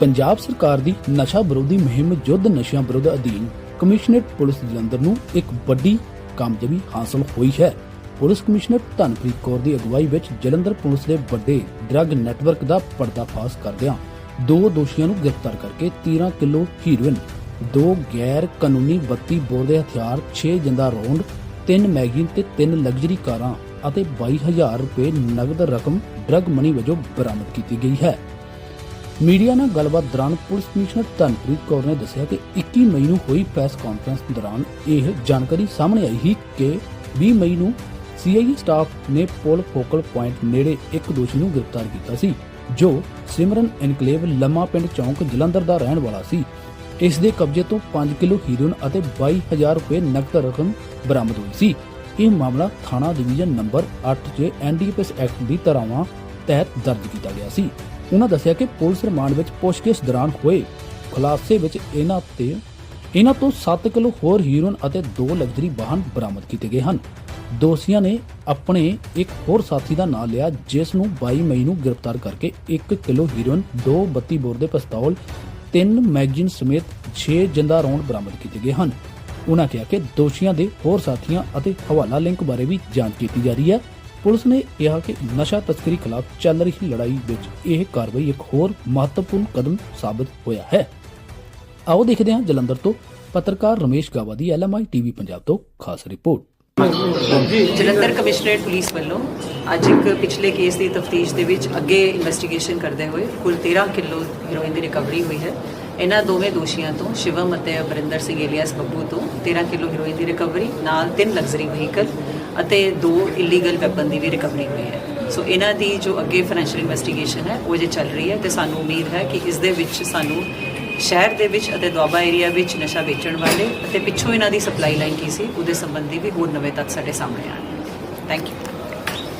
ਪੰਜਾਬ ਸਰਕਾਰ ਦੀ ਨਸ਼ਾ ਵਿਰੋਧੀ ਮੁਹਿੰਮ ਯੁੱਧ ਨਸ਼ਿਆਂ ਵਿਰੁੱਧ ਅਧੀਨ ਕਮਿਸ਼ਨਰੇਟ ਪੁਲਿਸ ਜਲੰਧਰ ਨੂੰ ਇੱਕ ਵੱਡੀ ਕਾਮਯਾਬੀ ਹਾਸਲ ਹੋਈ ਹੈ। ਪੁਲਿਸ ਕਮਿਸ਼ਨਰ ਧਨਪ੍ਰੀਤ ਕੌਰ ਦੀ ਅਗਵਾਈ ਵਿੱਚ ਜਲੰਧਰ ਪੁਲਿਸ ਦੇ ਵੱਡੇ ਡਰੱਗ ਨੈਟਵਰਕ ਦਾ ਪਰਦਾਫਾਸ਼ ਕਰਦਿਆਂ ਦੋ ਦੋਸ਼ੀਆਂ ਨੂੰ ਗ੍ਰਿਫਤਾਰ ਕਰਕੇ 13 ਕਿਲੋ ਹੀਰੋਇਨ, ਦੋ ਗੈਰ ਕਾਨੂੰਨੀ 32 ਬੋਰ ਦੇ ਹਥਿਆਰ 6 ਜਿੰਦਾ ਰੌਂਡ, ਤਿੰਨ ਮੈਗਜ਼ੀਨ ਤੇ ਤਿੰਨ ਲਗਜ਼ਰੀ ਕਾਰਾਂ ਅਤੇ 22000 ਰੁਪਏ ਨਗਦ ਰਕਮ ਡਰੱਗ ਮਨੀ ਵਜੋਂ ਬਰਾਮਦ ਕੀਤੀ ਗਈ ਹੈ। ਮੀਡੀਆ ਨਾਲ ਗੱਲਬਾਤ ਦੌਰਾਨ ਪੁਲਿਸ ਕਮਿਸ਼ਨਰ ਧਨਪ੍ਰੀਤ ਕੌਰ ਨੇ ਦੱਸਿਆ ਕਿ 21 ਮਈ ਨੂੰ ਹੋਈ ਪ੍ਰੈਸ ਕਾਨਫਰੰਸ ਦੌਰਾਨ ਇਹ ਜਾਣਕਾਰੀ ਸਾਹਮਣੇ ਆਈ ਸੀ ਕਿ 20 ਮਈ ਨੂੰ ਸੀਆਈਏ ਸਟਾਫ ਨੇ ਪੁਲ ਫੋਕਲ ਪੁਆਇੰਟ ਨੇੜੇ ਇੱਕ ਦੋਸ਼ੀ ਨੂੰ ਗ੍ਰਿਫਤਾਰ ਕੀਤਾ ਸੀ, ਜੋ ਸਿਮਰਨ ਐਨਕਲੇਵ ਲੰਮਾ ਪਿੰਡ ਚੌਂਕ ਜਲੰਧਰ ਦਾ ਰਹਿਣ ਵਾਲਾ ਸੀ। ਇਸ ਦੇ ਕਬਜ਼ੇ ਤੋਂ 5 ਕਿਲੋ ਹੀਰੋਇਨ ਅਤੇ 22000 ਰੁਪਏ ਨਕਦ ਰਕਮ ਬਰਾਮਦ ਹੋਈ ਸੀ। ਇਹ ਮਾਮਲਾ ਥਾਣਾ ਡਿਵੀਜ਼ਨ ਨੰਬਰ 8 'ਚ ਐਨਡੀਪੀਐਸ ਐਕਟ ਦੀ ਧਾਰਾਵਾਂ ਤਹਿਤ ਦਰਜ ਕੀਤਾ ਗਿਆ ਸੀ। ਉਹਨਾਂ ਦੱਸਿਆ ਕਿ ਪੁਲਿਸ ਰਿਮਾਂਡ ਵਿੱਚ ਪੁੱਛਗਿੱਛ ਦੌਰਾਨ ਹੋਏ ਖੁਲਾਸੇ ਵਿੱਚ ਇਹਨਾਂ ਤੇ ਇਹਨਾਂ ਤੋਂ 7 ਕਿਲੋ ਹੋਰ ਹੀਰੋਇਨ ਅਤੇ ਦੋ ਲਗਜ਼ਰੀ ਵਾਹਨ ਬਰਾਮਦ ਕੀਤੇ ਗਏ ਹਨ। ਦੋਸ਼ੀਆਂ ਨੇ ਆਪਣੇ ਇੱਕ ਹੋਰ ਸਾਥੀ ਦਾ ਨਾਮ ਲਿਆ, ਜਿਸ ਨੂੰ 22 ਮਈ ਨੂੰ ਗ੍ਰਿਫਤਾਰ ਕਰਕੇ 1 ਕਿਲੋ ਹੀਰੋਇਨ, ਦੋ 32 ਬੋਰ ਦੇ ਪਿਸਤੌਲ, ਤਿੰਨ ਮੈਗਜ਼ੀਨ ਸਮੇਤ 6 ਜਿੰਦਾ ਰੌਂਡ ਬਰਾਮਦ ਕੀਤੇ ਗਏ ਹਨ। ਉਹਨਾਂ ਕਿਹਾ ਕਿ ਦੋਸ਼ੀਆਂ ਦੇ ਹੋਰ ਸਾਥੀਆਂ ਅਤੇ ਹਵਾਲਾ ਲਿੰਕ ਬਾਰੇ ਵੀ ਜਾਂਚ ਕੀਤੀ ਜਾ ਰਹੀ ਹੈ। ਪੁਲਿਸ ਨੇ ਕਿਹਾ ਕਿ ਨਸ਼ਾ ਤਸਕਰੀ ਖਿਲਾਫ ਚੱਲ ਰਹੀ ਲੜਾਈ ਵਿੱਚ ਇਹ ਕਾਰਵਾਈ ਇੱਕ ਹੋਰ ਮਹੱਤਵਪੂਰਨ ਕਦਮ ਸਾਬਤ ਹੋਇਆ ਹੈ। ਆਓ ਦੇਖਦੇ ਹਾਂ ਜਲੰਧਰ ਤੋਂ ਪੱਤਰਕਾਰ ਰਮੇਸ਼ ਗਾਵਾ ਦੀ L M I TV Punjab ਤੋਂ ਖਾਸ ਰਿਪੋਰਟ। ਜਲੰਧਰ ਕਮਿਸ਼ਨਰੇਟ ਪੁਲਿਸ ਵੱਲੋਂ ਅੱਜ ਇੱਕ ਪਿਛਲੇ ਕੇਸ ਦੀ ਤਫਤੀਸ਼ ਦੇ ਵਿੱਚ ਅੱਗੇ ਇਨਵੈਸਟੀਗੇਸ਼ਨ ਕਰਦੇ ਹੋਏ ਕੁੱਲ 13 ਕਿਲੋ ਹੈਰੋਇਨ ਦੀ ਰਿਕਵਰੀ ਹੋਈ ਹੈ। ਇਹਨਾਂ ਦੋਵੇਂ ਦੋਸ਼ੀਆਂ ਤੋਂ ਸ਼ਿਵਮ ਅਤੇ ਅਮਰਿੰਦਰ ਸਿੰਘ ਏਲੀਅਸ ਬੱਬੂ ਤੋਂ 13 ਕਿਲੋ ਹੈਰੋਇਨ ਦੀ ਰਿਕਵਰੀ ਨਾਲ ਤਿੰਨ ਲਗਜ਼ਰੀ ਵਹੀਕਲ ਅਤੇ ਦੋ ਇਲੀਗਲ ਵੈਪਨ ਦੀ ਵੀ ਰਿਕਵਰੀ ਹੋਈ ਹੈ। ਸੋ ਇਹਨਾਂ ਦੀ ਜੋ ਅੱਗੇ ਫਾਈਨੈਂਸ਼ੀਅਲ ਇਨਵੈਸਟੀਗੇਸ਼ਨ ਹੈ, ਉਹ ਜੇ ਚੱਲ ਰਹੀ ਹੈ ਤੇ ਸਾਨੂੰ ਉਮੀਦ ਹੈ ਕਿ ਇਸ ਦੇ ਵਿੱਚ ਸਾਨੂੰ ਸ਼ਹਿਰ ਦੇ ਵਿੱਚ ਅਤੇ ਦੁਆਬਾ ਏਰੀਆ ਵਿੱਚ ਨਸ਼ਾ ਵੇਚਣ ਵਾਲੇ ਅਤੇ ਪਿੱਛੋਂ ਇਹਨਾਂ ਦੀ ਸਪਲਾਈ ਲਾਈਨ ਕੀ ਸੀ, ਉਹਦੇ ਸੰਬੰਧੀ ਵੀ ਹੋਰ ਨਵੇਂ ਤੱਥ ਸਾਡੇ ਸਾਹਮਣੇ ਆਉਣਗੇ। Thank you